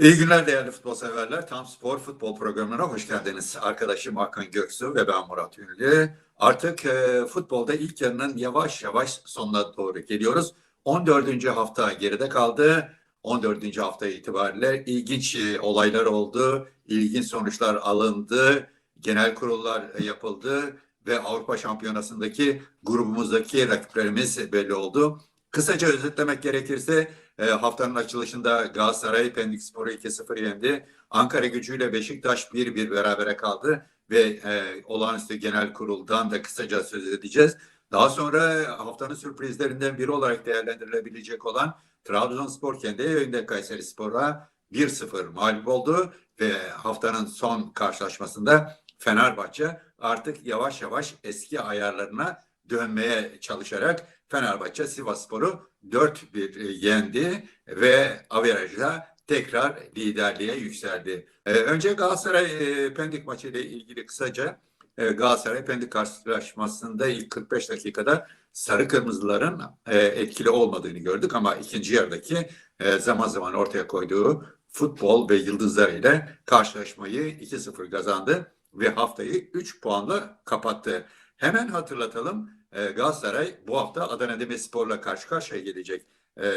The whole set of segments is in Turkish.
İyi günler değerli futbol severler. Tam Spor futbol programına hoş geldiniz. Arkadaşım Hakan Göksu ve ben Murat Ünlü. Artık e, futbolda ilk yarının yavaş yavaş sonuna doğru geliyoruz. 14. hafta geride kaldı. 14. hafta itibariyle ilginç e, olaylar oldu. İlginç sonuçlar alındı. Genel kurullar e, yapıldı ve Avrupa Şampiyonası'ndaki grubumuzdaki rakiplerimiz belli oldu. Kısaca özetlemek gerekirse e, haftanın açılışında Galatasaray Pendik Spor'u 2-0 yendi. Ankara gücüyle Beşiktaş 1-1 berabere kaldı ve e, olağanüstü genel kuruldan da kısaca söz edeceğiz. Daha sonra haftanın sürprizlerinden biri olarak değerlendirilebilecek olan Trabzonspor kendi evinde Kayseri Spor'a 1-0 mağlup oldu ve haftanın son karşılaşmasında Fenerbahçe artık yavaş yavaş eski ayarlarına dönmeye çalışarak Fenerbahçe Sivasspor'u 4-1 yendi ve averajla tekrar liderliğe yükseldi. Ee, önce Galatasaray e, maçı ile ilgili kısaca e, Galatasaray Pendik karşılaşmasında ilk 45 dakikada sarı kırmızıların e, etkili olmadığını gördük ama ikinci yarıdaki e, zaman zaman ortaya koyduğu futbol ve yıldızlarıyla karşılaşmayı 2-0 kazandı ve haftayı 3 puanla kapattı. Hemen hatırlatalım e, Galatasaray bu hafta Adana Demirspor'la karşı karşıya gelecek. E,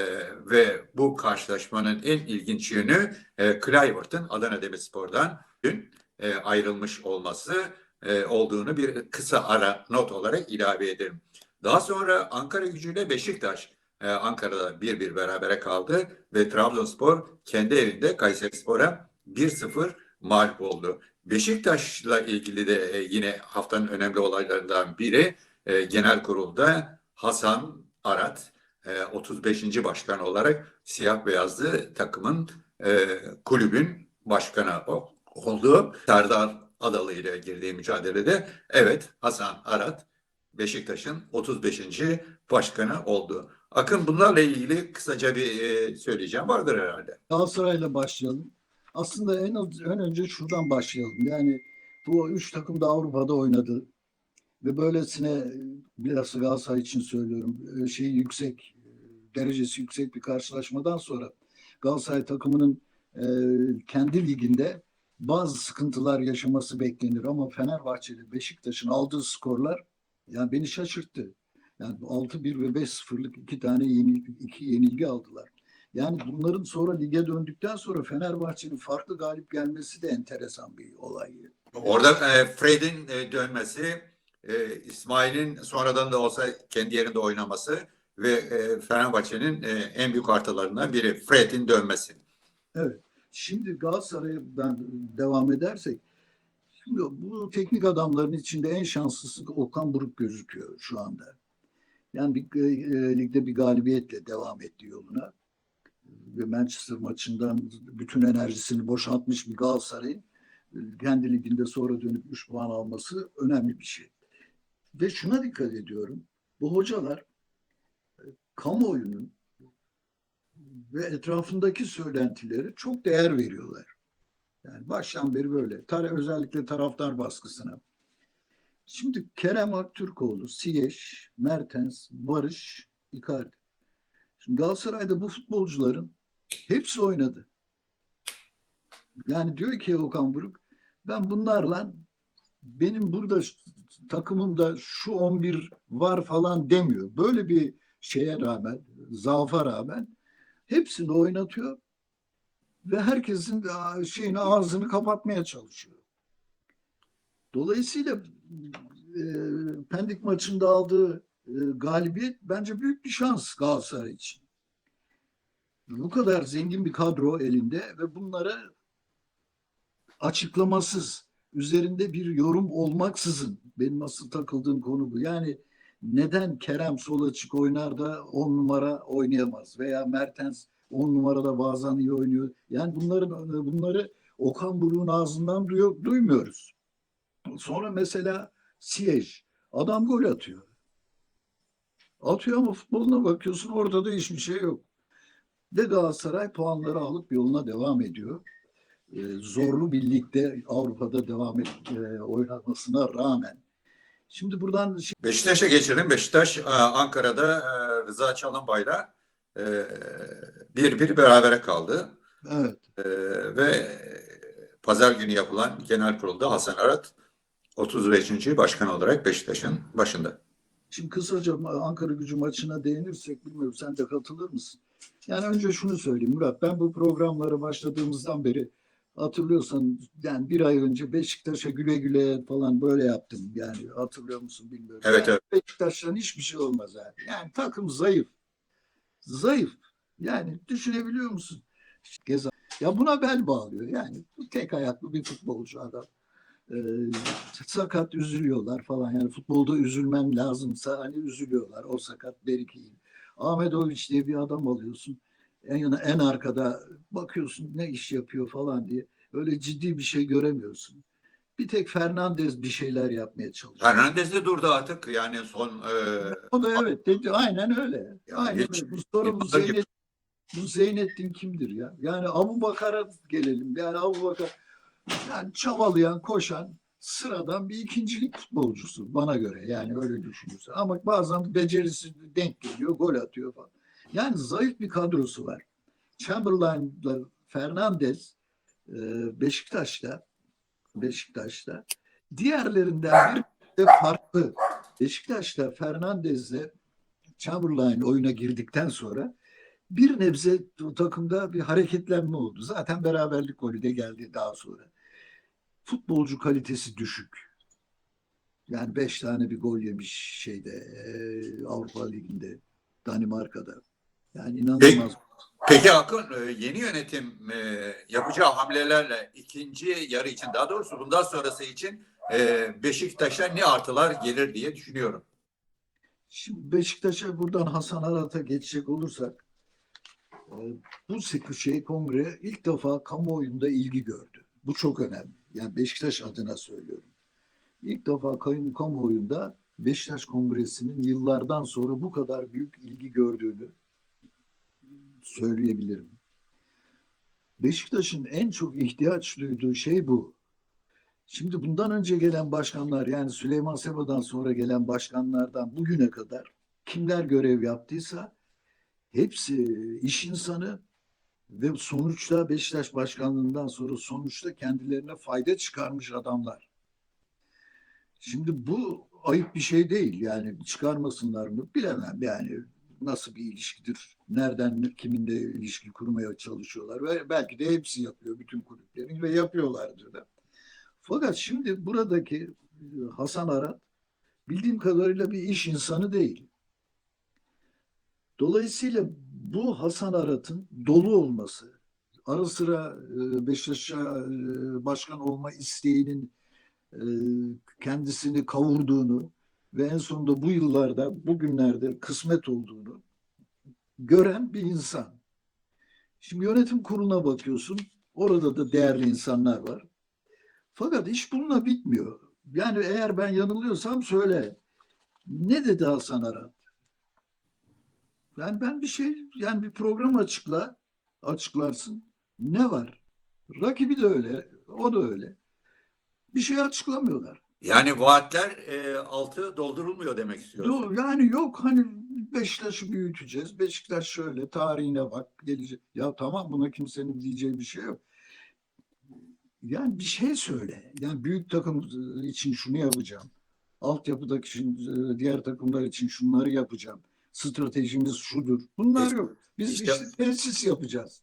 ve bu karşılaşmanın en ilginç yönü e, Kluivert'ın Adana Demirspor'dan dün e, ayrılmış olması e, olduğunu bir kısa ara not olarak ilave ederim. Daha sonra Ankara gücüyle Beşiktaş e, Ankara'da 1-1 berabere kaldı ve Trabzonspor kendi evinde Kayserispor'a 1-0 mağlup oldu. Beşiktaş'la ilgili de e, yine haftanın önemli olaylarından biri e, genel kurulda Hasan Arat e, 35. başkan olarak siyah beyazlı takımın e, kulübün başkanı oldu. Serdar Adalı ile girdiği mücadelede evet Hasan Arat Beşiktaş'ın 35. başkanı oldu. Akın bunlarla ilgili kısaca bir e, söyleyeceğim vardır herhalde. Galatasaray'la başlayalım. Aslında en, en önce şuradan başlayalım. Yani bu üç takım da Avrupa'da oynadı. Ve böylesine biraz Galatasaray için söylüyorum. e, Şey yüksek, e, derecesi yüksek bir karşılaşmadan sonra Galatasaray takımının e, kendi liginde bazı sıkıntılar yaşaması beklenir ama Fenerbahçe'de Beşiktaş'ın aldığı skorlar yani beni şaşırttı. Yani 6-1 ve 5-0'lık iki tane yeni, iki yenilgi aldılar. Yani bunların sonra lige döndükten sonra Fenerbahçe'nin farklı galip gelmesi de enteresan bir olay. Orada e, Fred'in e, dönmesi, e, İsmail'in sonradan da olsa kendi yerinde oynaması ve e, Fenerbahçe'nin e, en büyük artılarından biri Fred'in dönmesi. Şimdi Galatasaray'dan devam edersek, şimdi bu teknik adamların içinde en şanslısı Okan Buruk gözüküyor şu anda. Yani bir, e, ligde bir galibiyetle devam etti yoluna. Ve Manchester maçından bütün enerjisini boşaltmış bir Galatasaray'ın e, kendi liginde sonra dönüp 3 puan alması önemli bir şey. Ve şuna dikkat ediyorum. Bu hocalar e, kamuoyunun ve etrafındaki söylentileri çok değer veriyorlar. Yani baştan beri böyle. Tar- özellikle taraftar baskısına. Şimdi Kerem Aktürkoğlu, Ziyech, Mertens, Barış, Icardi. Şimdi Galatasaray'da bu futbolcuların hepsi oynadı. Yani diyor ki Okan Buruk, ben bunlarla benim burada takımımda şu 11 var falan demiyor. Böyle bir şeye rağmen, zaafa rağmen hepsini oynatıyor ve herkesin şeyini ağzını kapatmaya çalışıyor. Dolayısıyla e, Pendik maçında aldığı e, galibiyet bence büyük bir şans Galatasaray için. Bu kadar zengin bir kadro elinde ve bunları açıklamasız, üzerinde bir yorum olmaksızın benim asıl takıldığım konu bu. Yani neden Kerem sol açık oynar da on numara oynayamaz veya Mertens on numarada bazen iyi oynuyor. Yani bunların bunları Okan Buruk'un ağzından duyuyor, duymuyoruz. Sonra mesela Ziyech adam gol atıyor. Atıyor ama futboluna bakıyorsun orada da hiçbir şey yok. Ve Galatasaray puanları alıp yoluna devam ediyor. Ee, zorlu bir ligde Avrupa'da devam et, e, oynamasına rağmen. Şimdi buradan şey- Beşiktaş'a geçelim. Beşiktaş e, Ankara'da e, Rıza Çalınbay'la e, bir bir berabere kaldı. Evet. Ve pazar günü yapılan genel kurulda Hasan Arat 35. başkan olarak Beşiktaş'ın başında. Şimdi kısaca Ankara gücü maçına değinirsek bilmiyorum sen de katılır mısın? Yani önce şunu söyleyeyim Murat. Ben bu programlara başladığımızdan beri hatırlıyorsan yani bir ay önce Beşiktaş'a güle güle falan böyle yaptım. Yani hatırlıyor musun bilmiyorum. Evet, Yani Beşiktaş'tan hiçbir şey olmaz abi. Yani takım zayıf. Zayıf. Yani düşünebiliyor musun? Gezal. Ya buna bel bağlıyor. Yani tek ayaklı bir futbolcu adam. Ee, sakat üzülüyorlar falan. Yani futbolda üzülmem lazımsa hani üzülüyorlar. O sakat berikeyim. Ahmetoviç diye bir adam alıyorsun. En, en arkada bakıyorsun ne iş yapıyor falan diye. Öyle ciddi bir şey göremiyorsun. Bir tek Fernandez bir şeyler yapmaya çalışıyor. Fernandez de durdu artık yani son e, O da evet dedi. Aynen öyle. Aynen hiç- öyle. Bu soru bu, Zeynep, bu Zeynettin kimdir ya? Yani Abu Bakar'a gelelim. Yani Abu Bakar yani çabalayan, koşan sıradan bir ikincilik futbolcusu bana göre. Yani öyle düşünürsen. Ama bazen becerisi denk geliyor, gol atıyor falan. Yani zayıf bir kadrosu var. Chamberlain'la Fernandez e, Beşiktaş'ta Beşiktaş'ta diğerlerinden bir de farklı. Beşiktaş'ta Fernandez'le Chamberlain oyuna girdikten sonra bir nebze takımda bir hareketlenme oldu. Zaten beraberlik golü de geldi daha sonra. Futbolcu kalitesi düşük. Yani beş tane bir gol yemiş şeyde e, Avrupa Ligi'nde Danimarka'da. Yani inanılmaz. Peki Akın e, yeni yönetim e, yapacağı hamlelerle ikinci yarı için daha doğrusu bundan sonrası için e, Beşiktaş'a ne artılar gelir diye düşünüyorum. Şimdi Beşiktaş'a buradan Hasan Arat'a geçecek olursak bu sıkı şey kongre ilk defa kamuoyunda ilgi gördü. Bu çok önemli. Yani Beşiktaş adına söylüyorum. İlk defa kamu- kamuoyunda Beşiktaş Kongresi'nin yıllardan sonra bu kadar büyük ilgi gördüğünü söyleyebilirim. Beşiktaş'ın en çok ihtiyaç duyduğu şey bu. Şimdi bundan önce gelen başkanlar yani Süleyman Seba'dan sonra gelen başkanlardan bugüne kadar kimler görev yaptıysa hepsi iş insanı ve sonuçta Beşiktaş başkanlığından sonra sonuçta kendilerine fayda çıkarmış adamlar. Şimdi bu ayıp bir şey değil yani çıkarmasınlar mı bilemem yani nasıl bir ilişkidir, nereden kiminle ilişki kurmaya çalışıyorlar ve belki de hepsi yapıyor bütün kulüplerin ve yapıyorlardır da. Fakat şimdi buradaki e, Hasan Arat bildiğim kadarıyla bir iş insanı değil. Dolayısıyla bu Hasan Arat'ın dolu olması, ara sıra e, Beşiktaş'a e, başkan olma isteğinin kendisini kavurduğunu ve en sonunda bu yıllarda, bugünlerde kısmet olduğunu gören bir insan. Şimdi yönetim kuruluna bakıyorsun, orada da değerli insanlar var. Fakat iş bununla bitmiyor. Yani eğer ben yanılıyorsam söyle. Ne dedi Hasan Arat? Yani ben bir şey, yani bir program açıkla, açıklarsın. Ne var? Rakibi de öyle, o da öyle. Bir şey açıklamıyorlar. Yani vaatler e, altı doldurulmuyor demek istiyorsun. Yani yok hani Beşiktaş'ı büyüteceğiz. Beşiktaş şöyle tarihine bak gelecek. Ya tamam buna kimsenin diyeceği bir şey yok. Yani bir şey söyle. Yani büyük takım için şunu yapacağım. Altyapıdaki için, e, diğer takımlar için şunları yapacağım. Stratejimiz şudur. Bunlar İşte- yok. Biz işte- işte tesis yapacağız.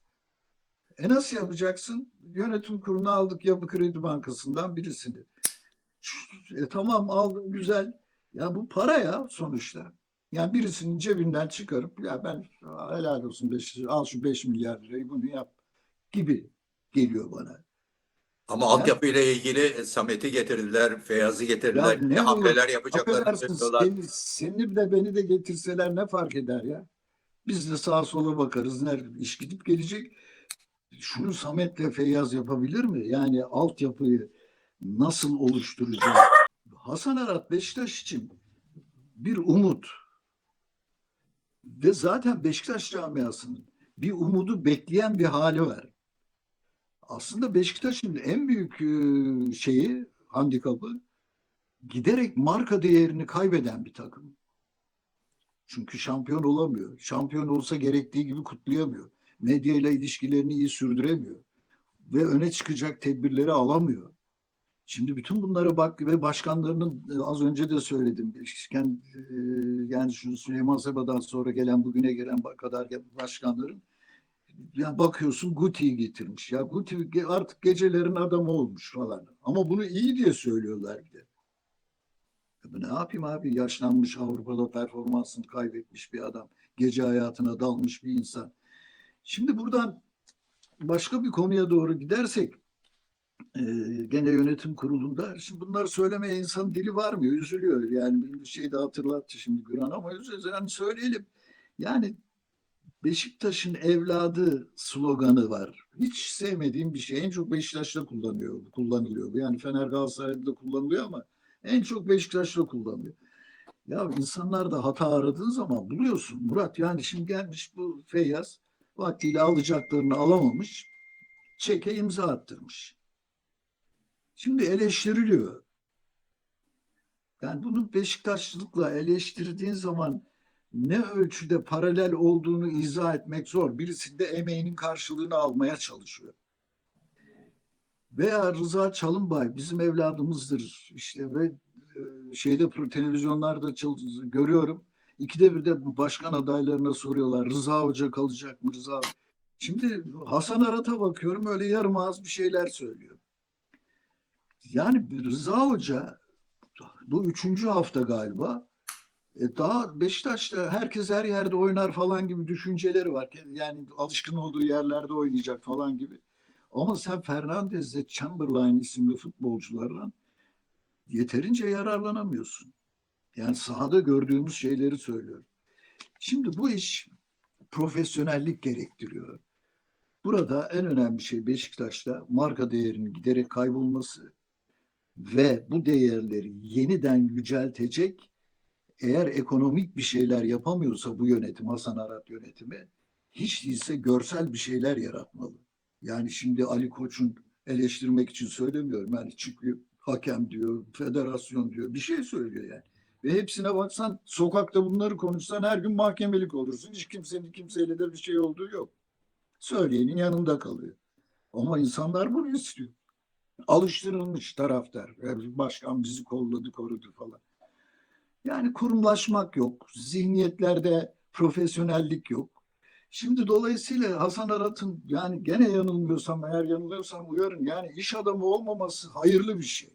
E nasıl yapacaksın? Yönetim kurulunu aldık Yapı Kredi Bankası'ndan birisini. E tamam al güzel. Ya bu para ya sonuçta. Yani birisinin cebinden çıkarıp ya ben helal olsun beş, al şu 5 milyar lirayı bunu yap gibi geliyor bana. Ama Ya- altyapıyla ilgili Samet'i getirdiler, Feyyaz'ı getirdiler. Ya ne ne olur, hamleler Affedersin söylüyorlar. seni, seni de beni de getirseler ne fark eder ya? Biz de sağa sola bakarız. Nerede iş gidip gelecek. Şunu Samet'le Feyyaz yapabilir mi? Yani altyapıyı nasıl oluşturacak? Hasan Arat Beşiktaş için bir umut. Ve zaten Beşiktaş camiasının bir umudu bekleyen bir hali var. Aslında Beşiktaş'ın en büyük e, şeyi, handikapı giderek marka değerini kaybeden bir takım. Çünkü şampiyon olamıyor. Şampiyon olsa gerektiği gibi kutlayamıyor. Medyayla ilişkilerini iyi sürdüremiyor. Ve öne çıkacak tedbirleri alamıyor. Şimdi bütün bunlara bak ve başkanlarının e, az önce de söyledim. E, yani şu Süleyman Seba'dan sonra gelen bugüne gelen kadar başkanların ya bakıyorsun Guti'yi getirmiş. Ya Guti artık gecelerin adamı olmuş falan. Ama bunu iyi diye söylüyorlar bir de. Ya ne yapayım abi? Yaşlanmış Avrupa'da performansını kaybetmiş bir adam. Gece hayatına dalmış bir insan. Şimdi buradan başka bir konuya doğru gidersek e, gene yönetim kurulunda şimdi bunları söylemeye insan dili var mı? Üzülüyor. Yani bir şey de hatırlattı şimdi Güran ama üzülüyor. Yani söyleyelim. Yani Beşiktaş'ın evladı sloganı var. Hiç sevmediğim bir şey. En çok Beşiktaş'ta kullanıyor, kullanılıyor. Yani Fener Galatasaray'da da kullanılıyor ama en çok Beşiktaş'ta kullanılıyor. Ya insanlar da hata aradığı zaman buluyorsun Murat. Yani şimdi gelmiş bu Feyyaz vaktiyle alacaklarını alamamış. Çeke imza attırmış. Şimdi eleştiriliyor. Yani bunu Beşiktaşlılıkla eleştirdiğin zaman ne ölçüde paralel olduğunu izah etmek zor. Birisi de emeğinin karşılığını almaya çalışıyor. Veya Rıza Çalınbay bizim evladımızdır işte ve e, şeyde televizyonlarda görüyorum. İkide bir de başkan adaylarına soruyorlar. Rıza Hoca kalacak mı Rıza? Şimdi Hasan Arat'a bakıyorum öyle yarım ağız bir şeyler söylüyor. Yani Rıza Hoca bu üçüncü hafta galiba e, daha Beşiktaş'ta herkes her yerde oynar falan gibi düşünceleri var. Yani alışkın olduğu yerlerde oynayacak falan gibi. Ama sen Fernandez'le Chamberlain isimli futbolculardan yeterince yararlanamıyorsun. Yani sahada gördüğümüz şeyleri söylüyorum. Şimdi bu iş profesyonellik gerektiriyor. Burada en önemli şey Beşiktaş'ta marka değerinin giderek kaybolması ve bu değerleri yeniden yüceltecek eğer ekonomik bir şeyler yapamıyorsa bu yönetim, Hasan Arat yönetimi hiç değilse görsel bir şeyler yaratmalı. Yani şimdi Ali Koç'un eleştirmek için söylemiyorum. Yani çıkıyor hakem diyor, federasyon diyor, bir şey söylüyor yani. Ve hepsine baksan sokakta bunları konuşsan her gün mahkemelik olursun. Hiç kimsenin kimseyle de bir şey olduğu yok. Söyleyenin yanında kalıyor. Ama insanlar bunu istiyor. Alıştırılmış taraftar. Yani başkan bizi kolladı, korudu falan. Yani kurumlaşmak yok. Zihniyetlerde profesyonellik yok. Şimdi dolayısıyla Hasan Arat'ın yani gene yanılmıyorsam eğer yanılıyorsam uyarın. Yani iş adamı olmaması hayırlı bir şey.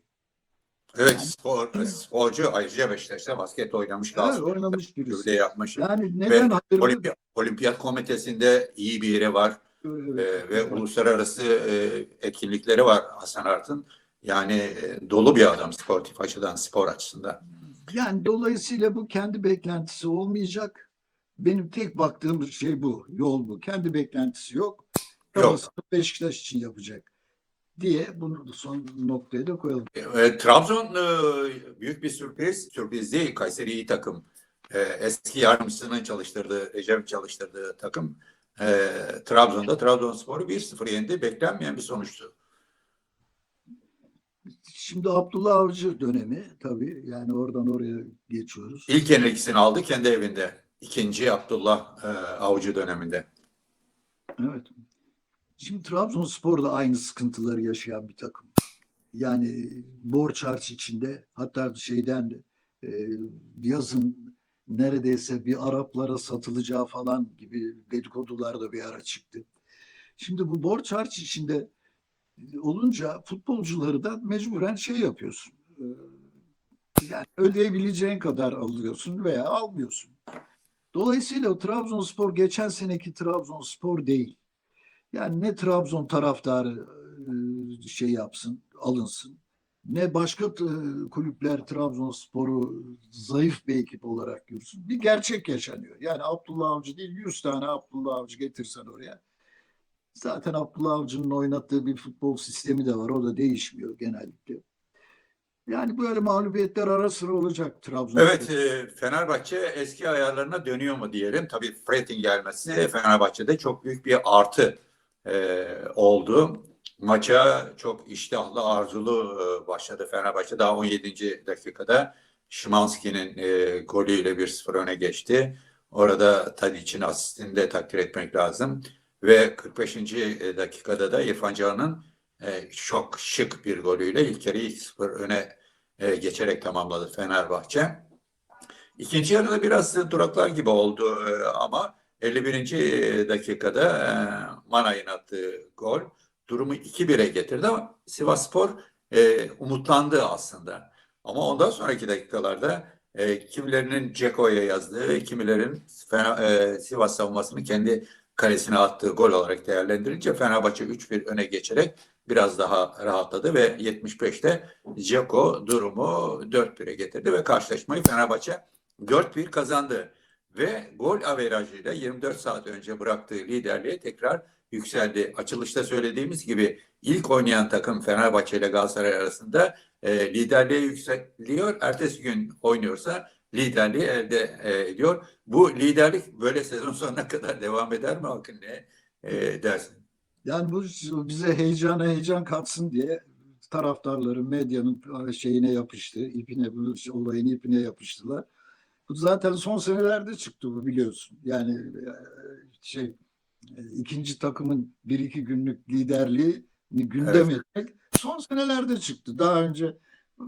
Evet spor, sporcu ayrıca Beşiktaş'ta basket oynamış. Evet, Galatasaray'da oynamış birisi. yapmış. Yani Ve neden hayırlı? olimpiyat, olimpiyat komitesinde iyi bir yeri var. Ee, ve uluslararası e, etkinlikleri var Hasan Art'ın. Yani e, dolu bir adam sportif açıdan, spor açısından. Yani dolayısıyla bu kendi beklentisi olmayacak. Benim tek baktığım şey bu. Yol bu. Kendi beklentisi yok. Yok. Beşiktaş için yapacak diye bunu son noktaya da koyalım. E, Trabzon e, büyük bir sürpriz. Sürpriz değil. Kayseri iyi takım. E, eski yardımcısının çalıştırdığı, Recep çalıştırdığı takım. E, Trabzon'da Trabzonspor'u 1-0 yendi. Beklenmeyen bir sonuçtu. Şimdi Abdullah Avcı dönemi tabii yani oradan oraya geçiyoruz. İlk yenilgisini aldı kendi evinde. İkinci Abdullah e, Avcı döneminde. Evet. Şimdi Trabzonspor da aynı sıkıntıları yaşayan bir takım. Yani borç harç içinde hatta şeyden de e, yazın neredeyse bir Araplara satılacağı falan gibi dedikodular da bir ara çıktı. Şimdi bu borç harç içinde olunca futbolcuları da mecburen şey yapıyorsun. E, Yani ödeyebileceğin kadar alıyorsun veya almıyorsun. Dolayısıyla o Trabzonspor geçen seneki Trabzonspor değil. Yani ne Trabzon taraftarı e, şey yapsın, alınsın. Ne başka e, kulüpler Trabzonspor'u zayıf bir ekip olarak görsün. Bir gerçek yaşanıyor. Yani Abdullah Avcı değil 100 tane Abdullah Avcı getirsen oraya. Zaten Abdullah Avcı'nın oynattığı bir futbol sistemi de var. O da değişmiyor genellikle. Yani böyle mağlubiyetler ara sıra olacak Trabzonspor. Evet, e, Fenerbahçe eski ayarlarına dönüyor mu diyelim. Tabii Fred'in gelmesi Fenerbahçe'de çok büyük bir artı e, oldu. Maça çok iştahlı, arzulu e, başladı Fenerbahçe. Daha 17. dakikada Şimanski'nin e, golüyle 1-0 öne geçti. Orada Tadic'in asistini de takdir etmek lazım. ve 45. dakikada da İrfan Can'ın e, çok şık bir golüyle ilk yarıyı 2-0 öne e, geçerek tamamladı Fenerbahçe. İkinci yarıda biraz duraklar gibi oldu e, ama 51. dakikada e, Manay'ın attığı gol durumu 2-1'e getirdi ama Sivasspor e, umutlandı aslında. Ama ondan sonraki dakikalarda e, kimilerinin Ceko'ya yazdığı, kimilerin Fena- e, Sivas savunmasını kendi kalesine attığı gol olarak değerlendirince Fenerbahçe 3-1 öne geçerek biraz daha rahatladı ve 75'te Ceko durumu 4-1'e getirdi ve karşılaşmayı Fenerbahçe 4-1 kazandı. Ve gol averajıyla 24 saat önce bıraktığı liderliğe tekrar yükseldi. Açılışta söylediğimiz gibi ilk oynayan takım Fenerbahçe ile Galatasaray arasında e, liderliğe yükseliyor. Ertesi gün oynuyorsa liderliği elde e, ediyor. Bu liderlik böyle sezon sonuna kadar devam eder mi Akın ne e, dersin? Yani bu bize heyecana heyecan katsın diye taraftarların, medyanın şeyine yapıştı. ipine, bu olayın ipine yapıştılar. Bu zaten son senelerde çıktı bu biliyorsun. Yani e, şey ikinci takımın bir iki günlük liderliği gündem etmek son senelerde çıktı. Daha önce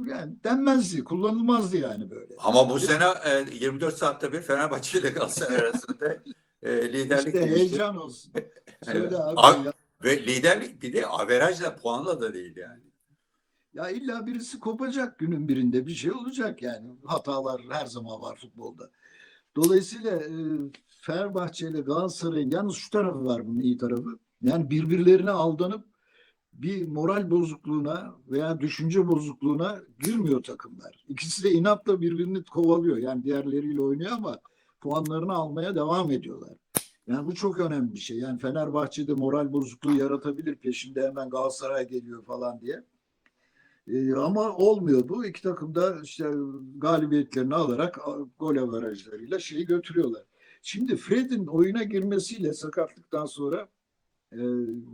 yani denmezdi, kullanılmazdı yani böyle. Ama bu sene e, 24 saatte bir Fenerbahçe ile Galatasaray arasında e, liderlik İşte heyecan olsun. Söyle Evet. abi Ak- ya. Ve liderlik bir de averajla puanla da değil yani. Ya illa birisi kopacak günün birinde bir şey olacak yani. Hatalar her zaman var futbolda. Dolayısıyla e, Fenerbahçe ile Galatasaray'ın yalnız şu tarafı var bunun iyi tarafı. Yani birbirlerine aldanıp bir moral bozukluğuna veya düşünce bozukluğuna girmiyor takımlar. İkisi de inatla birbirini kovalıyor. Yani diğerleriyle oynuyor ama puanlarını almaya devam ediyorlar. Yani bu çok önemli bir şey. Yani Fenerbahçe'de moral bozukluğu yaratabilir. Peşinde hemen Galatasaray geliyor falan diye. Ee, ama olmuyor bu. İki takım da işte galibiyetlerini alarak gol avarajlarıyla şeyi götürüyorlar. Şimdi Fred'in oyuna girmesiyle sakatlıktan sonra e,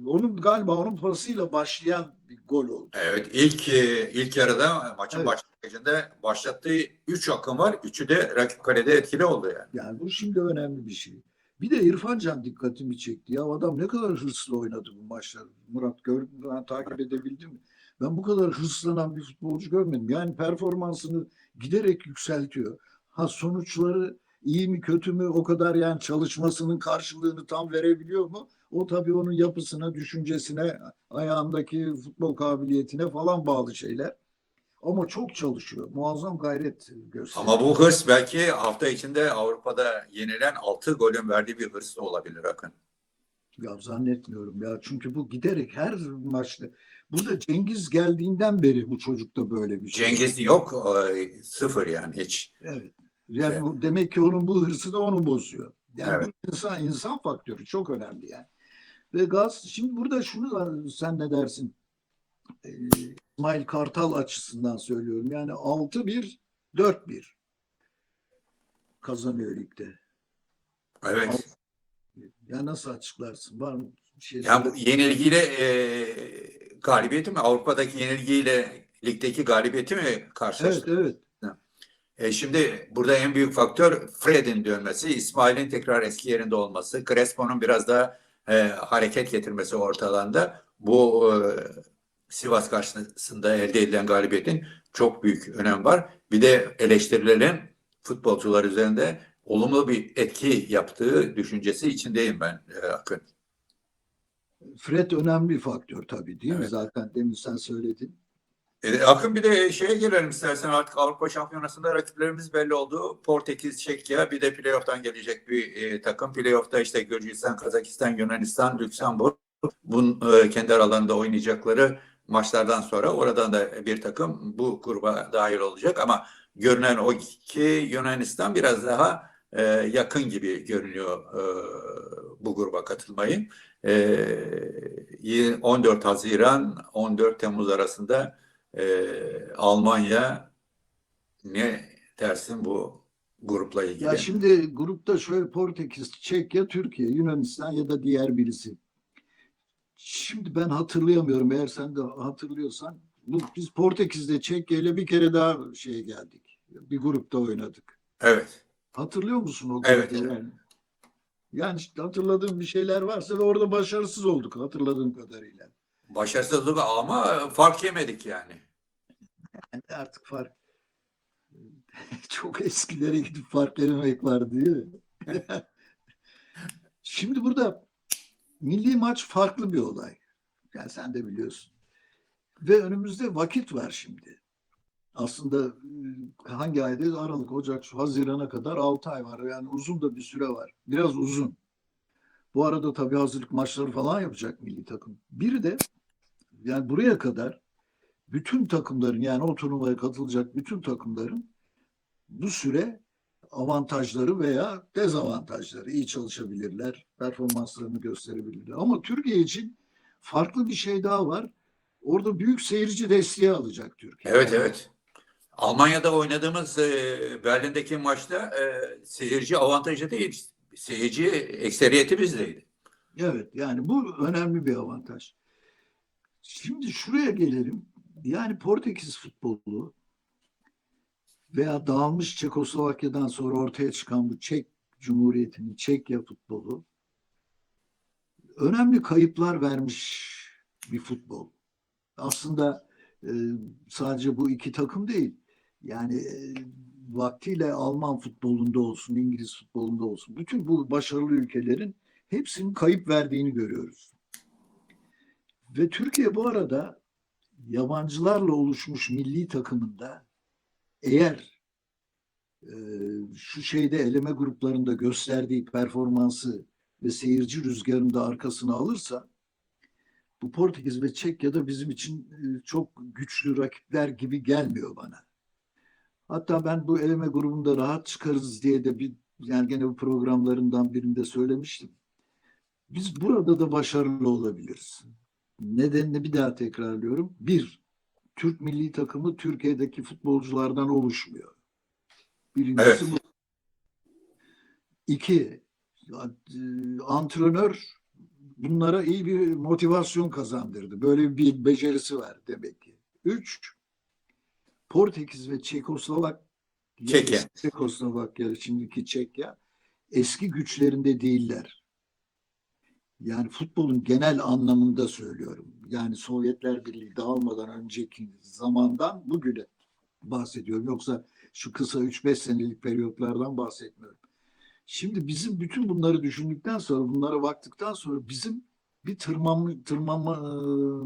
onun galiba onun pasıyla başlayan bir gol oldu. Evet ilk e, ilk yarıda maçın Evet. başlangıcında başlattığı 3 akım var. Üçü de rakip kalede etkili oldu yani. Yani bu şimdi önemli bir şey. Bir de İrfan Can dikkatimi çekti. Ya adam ne kadar hırslı oynadı bu maçlar. Murat gördün? Ben takip edebildin mi? Ben bu kadar hırslanan bir futbolcu görmedim. Yani performansını giderek yükseltiyor. Ha sonuçları iyi mi kötü mü o kadar yani çalışmasının karşılığını tam verebiliyor mu? O tabii onun yapısına, düşüncesine, ayağındaki futbol kabiliyetine falan bağlı şeyler. Ama çok çalışıyor. Muazzam gayret gösteriyor. Ama bu hırs belki hafta içinde Avrupa'da yenilen 6 golün verdiği bir hırs da olabilir Akın. Ya zannetmiyorum ya. Çünkü bu giderek her maçta. Burada Cengiz geldiğinden beri bu çocukta böyle bir şey. Cengiz yok e, sıfır yani hiç. Evet. Yani Evet. bu, demek ki onun bu hırsı da onu bozuyor. Yani Evet. insan insan faktörü çok önemli yani. Ve Gaz şimdi burada şunu sen ne dersin? Ee, İsmail Kartal açısından söylüyorum. Yani 6-1 4-1 kazanıyor ligde. Evet. Ya nasıl açıklarsın? Var mı bir şey? Yani bu yenilgiyle e, galibiyeti mi? Avrupa'daki yenilgiyle ligdeki galibiyeti mi Evet karşılaştı? evet. E, şimdi burada en büyük faktör Fred'in dönmesi, İsmail'in tekrar eski yerinde olması, Crespo'nun biraz daha e, hareket getirmesi ortalanda bu e, Sivas karşısında elde edilen galibiyetin çok büyük önem var. Bir de eleştirilerin futbolcular üzerinde olumlu bir etki yaptığı düşüncesi içindeyim ben e, Akın. Fred önemli bir faktör tabii değil mi? Evet. Zaten demin sen söyledin. E, Akın bir de şeye gelelim istersen artık Avrupa Şampiyonası'nda rakiplerimiz belli oldu. Portekiz, Çekya bir de playoff'tan gelecek bir e, takım. Playoff'ta işte Gürcistan, Kazakistan, Yunanistan, Lüksemburg. Bunun e, kendi aralarında oynayacakları maçlardan sonra oradan da bir takım bu gruba dahil olacak ama görünen o ki Yunanistan biraz daha e, yakın gibi görünüyor e, bu gruba katılmayı. E, 14 Haziran 14 Temmuz arasında e, Almanya ne dersin bu grupla ilgili? Ya şimdi grupta şöyle Portekiz, Çekya, Türkiye, Yunanistan ya da diğer birisi. Şimdi ben hatırlayamıyorum eğer sen de hatırlıyorsan. Bu, biz Portekiz'de Çekya ile bir kere daha şeye geldik. Bir grupta oynadık. Evet. Hatırlıyor musun o Evet. grupta yani? Yani işte hatırladığım bir şeyler varsa ve orada başarısız olduk hatırladığım kadarıyla. Başarısızlık ama fark yemedik yani. Yani artık fark çok eskilere gidip fark yememek var değil? Şimdi burada milli maç farklı bir olay. Yani sen de biliyorsun. Ve önümüzde vakit var şimdi. Aslında e, hangi ayda? Aralık, Ocak, Haziran'a kadar 6 ay var. Yani uzun da bir süre var. Biraz uzun. Bu arada tabii hazırlık maçları falan yapacak milli takım. Bir de yani buraya kadar bütün takımların yani o turnuvaya katılacak bütün takımların bu süre avantajları veya dezavantajları iyi çalışabilirler, performanslarını gösterebilirler. Ama Türkiye için farklı bir şey daha var. Orada büyük seyirci desteği alacak Türkiye. Evet evet. Almanya'da oynadığımız e, Berlin'deki maçta e, seyirci avantajı değil. Seyirci ekseriyeti bizdeydi. Evet yani bu önemli bir avantaj. Şimdi şuraya gelelim. Yani Portekiz futbolu veya dağılmış Çekoslovakya'dan sonra ortaya çıkan bu Çek Cumhuriyeti'nin Çekya futbolu önemli kayıplar vermiş bir futbol. Aslında e, sadece bu iki takım değil. Yani e, vaktiyle Alman futbolunda olsun, İngiliz futbolunda olsun. Bütün bu başarılı ülkelerin hepsinin kayıp verdiğini görüyoruz. Ve Türkiye bu arada yabancılarla oluşmuş milli takımında eğer e, şu şeyde eleme gruplarında gösterdiği performansı ve seyirci rüzgarını da arkasına alırsa bu Portekiz ve Çekya'da bizim için e, çok güçlü rakipler gibi gelmiyor bana. Hatta ben bu eleme grubunda rahat çıkarız diye de bir yani gene bu programlarından birinde söylemiştim. Biz burada da başarılı olabiliriz. Nedenini bir daha tekrarlıyorum. Bir, Türk milli takımı Türkiye'deki futbolculardan oluşmuyor. Birincisi Evet. bu. İki, antrenör bunlara iyi bir motivasyon kazandırdı. Böyle bir becerisi var demek ki. Üç, Portekiz ve Çekoslovak Çekya. Çekoslovakya, şimdiki Çekya eski güçlerinde değiller. Yani futbolun genel anlamında söylüyorum. Yani Sovyetler Birliği dağılmadan önceki zamandan bugüne bahsediyorum. Yoksa şu kısa 3-5 senelik periyotlardan bahsetmiyorum. Şimdi bizim bütün bunları düşündükten sonra, bunlara baktıktan sonra bizim bir tırmanma, tırmanma e,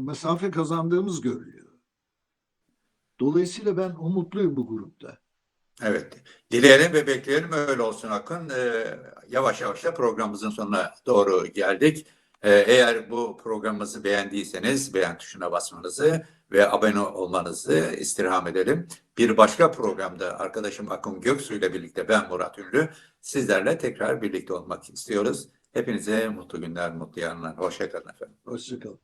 mesafe kazandığımız görülüyor. Dolayısıyla ben umutluyum bu grupta. Evet. Dileyelim ve bekleyelim öyle olsun Akın. Ee, yavaş yavaş da programımızın sonuna doğru geldik. Ee, eğer bu programımızı beğendiyseniz beğen tuşuna basmanızı ve abone olmanızı istirham edelim. Bir başka programda arkadaşım Akın Göksu ile birlikte ben Murat Ünlü sizlerle tekrar birlikte olmak istiyoruz. Hepinize mutlu günler, mutlu yarınlar. Hoşçakalın efendim. Hoşçakalın.